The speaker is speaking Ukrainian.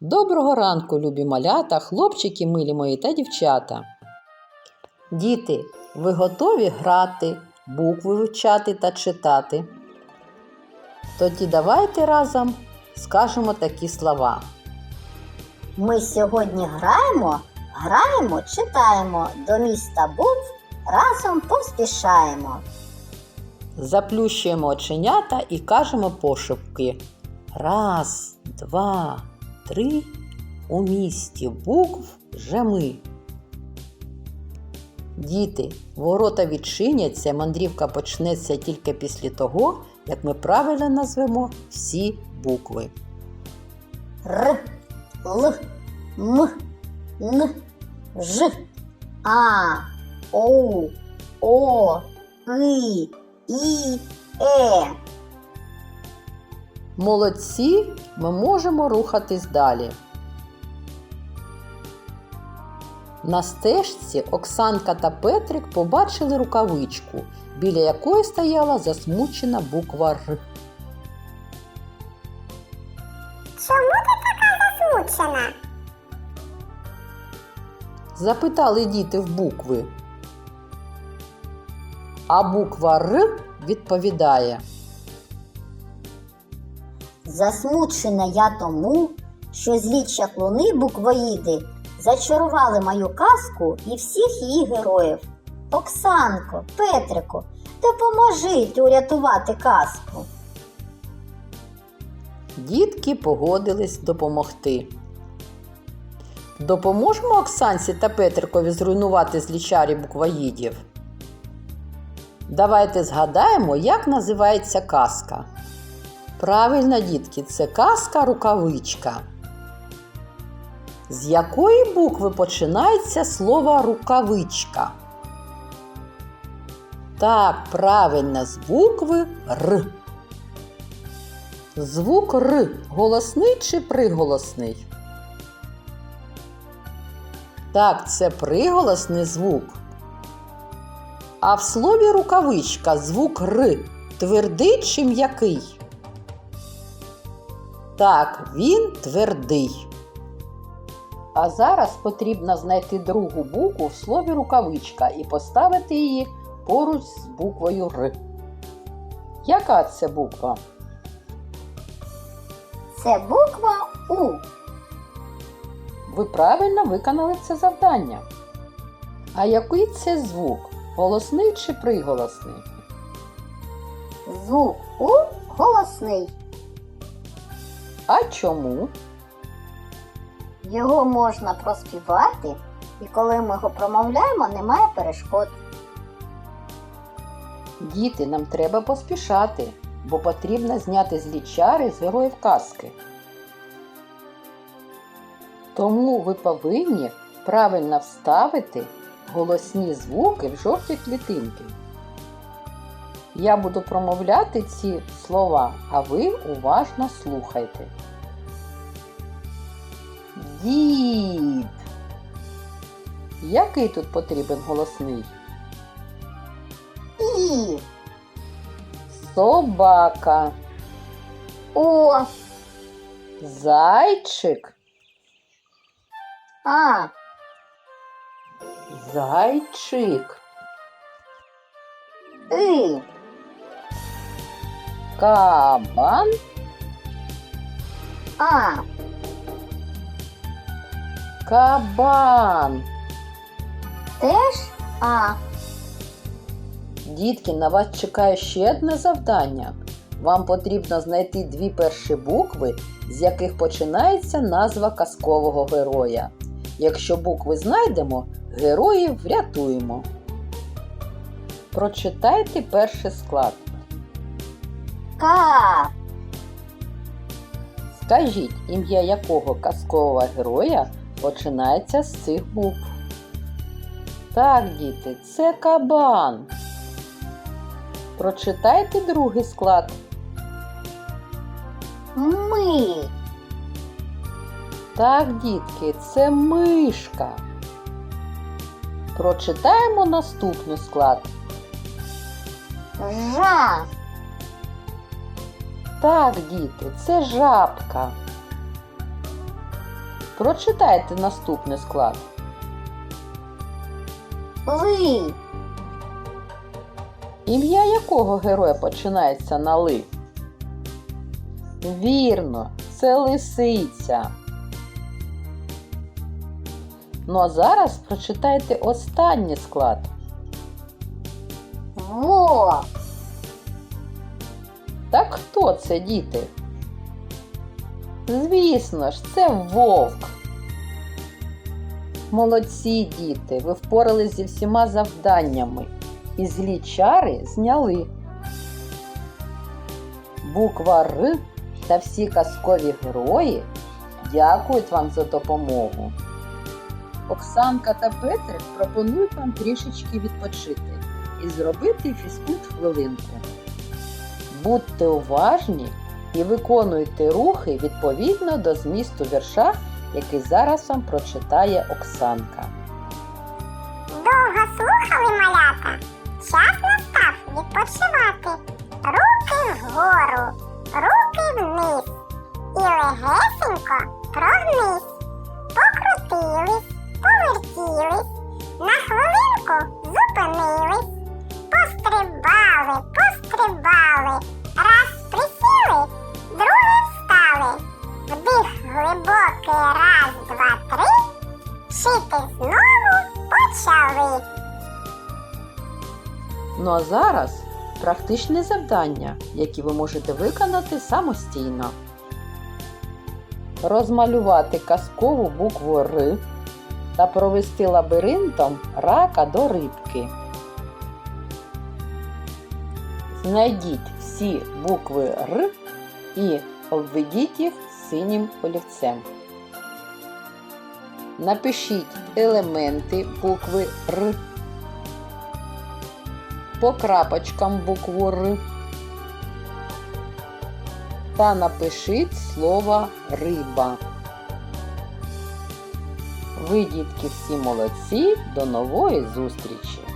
Доброго ранку, любі малята, хлопчики милі мої та дівчата. Діти, ви готові грати, букви вивчати та читати? Тоді давайте разом скажемо такі слова. Ми сьогодні граємо, граємо, читаємо. До міста букв разом поспішаємо. Заплющуємо оченята і кажемо пошепки. Раз, два, три. У місті букв вже ми. Діти, ворота відчиняться, мандрівка почнеться тільки після того, як ми правильно назвемо всі букви. Р, Л, М, Н, Ж, А, О, О, И, І, Е. Молодці, ми можемо рухатись далі. На стежці Оксанка та Петрик побачили рукавичку, біля якої стояла засмучена буква Р. Чому ти така засмучена? Запитали діти в букви. А буква Р відповідає. Засмучена я тому, що злі чаклуни буквоїди зачарували мою казку і всіх її героїв. Оксанко, Петрику, допоможіть урятувати казку. Дітки погодились допомогти. Допоможемо Оксанці та Петрикові зруйнувати злічарі буквоїдів. Давайте згадаємо, як називається казка. Правильно, дітки, це казка рукавичка. З якої букви починається слово рукавичка? Так, правильно, з букви Р. Звук Р голосний чи приголосний? Так, це приголосний звук. А в слові рукавичка звук Р твердий чи м'який? Так, він твердий. А зараз потрібно знайти другу букву в слові рукавичка і поставити її поруч з буквою Р. Яка це буква? Це буква У. Ви правильно виконали це завдання. А який це звук? Голосний чи приголосний? Звук У голосний. А чому? Його можна проспівати, і коли ми його промовляємо, немає перешкод. Діти, нам треба поспішати, бо потрібно зняти злі чари з героїв казки. Тому ви повинні правильно вставити голосні звуки в жовті клітинки. Я буду промовляти ці слова, а ви уважно слухайте. Дід. Який тут потрібен голосний? І. Собака. О. Зайчик. А. Зайчик. И. Кабан. А. Кабан. Теж А. Дітки, на вас чекає ще одне завдання. Вам потрібно знайти дві перші букви, з яких починається назва казкового героя. Якщо букви знайдемо, героїв врятуємо. Прочитайте перший склад. К. Скажіть, ім'я якого казкового героя починається з цих букв. Так, діти, це кабан. Прочитайте другий склад. Ми. Так, дітки, це мишка. Прочитаємо наступний склад. Жа. Так, діти, це жабка. Прочитайте наступний склад. Ли. Ім'я якого героя починається на ли? Вірно, це лисиця. Ну а зараз прочитайте останній склад. Во. Так хто це, діти? Звісно ж, це вовк. Молодці, діти, ви впорались зі всіма завданнями і злі чари зняли. Буква Р та всі казкові герої дякують вам за допомогу. Оксанка та Петрик пропонують вам трішечки відпочити і зробити фізкульт хвилинку. Будьте уважні і виконуйте рухи відповідно до змісту вірша, який зараз вам прочитає Оксанка. Шити знову почали. Ну а зараз практичне завдання, які ви можете виконати самостійно. Розмалювати казкову букву Р та провести лабіринтом рака до рибки. Знайдіть всі букви Р і обведіть їх синім олівцем. Напишіть елементи букви Р по крапочкам букву Р та напишіть слово риба. Ви, дітки, всі молодці. До нової зустрічі!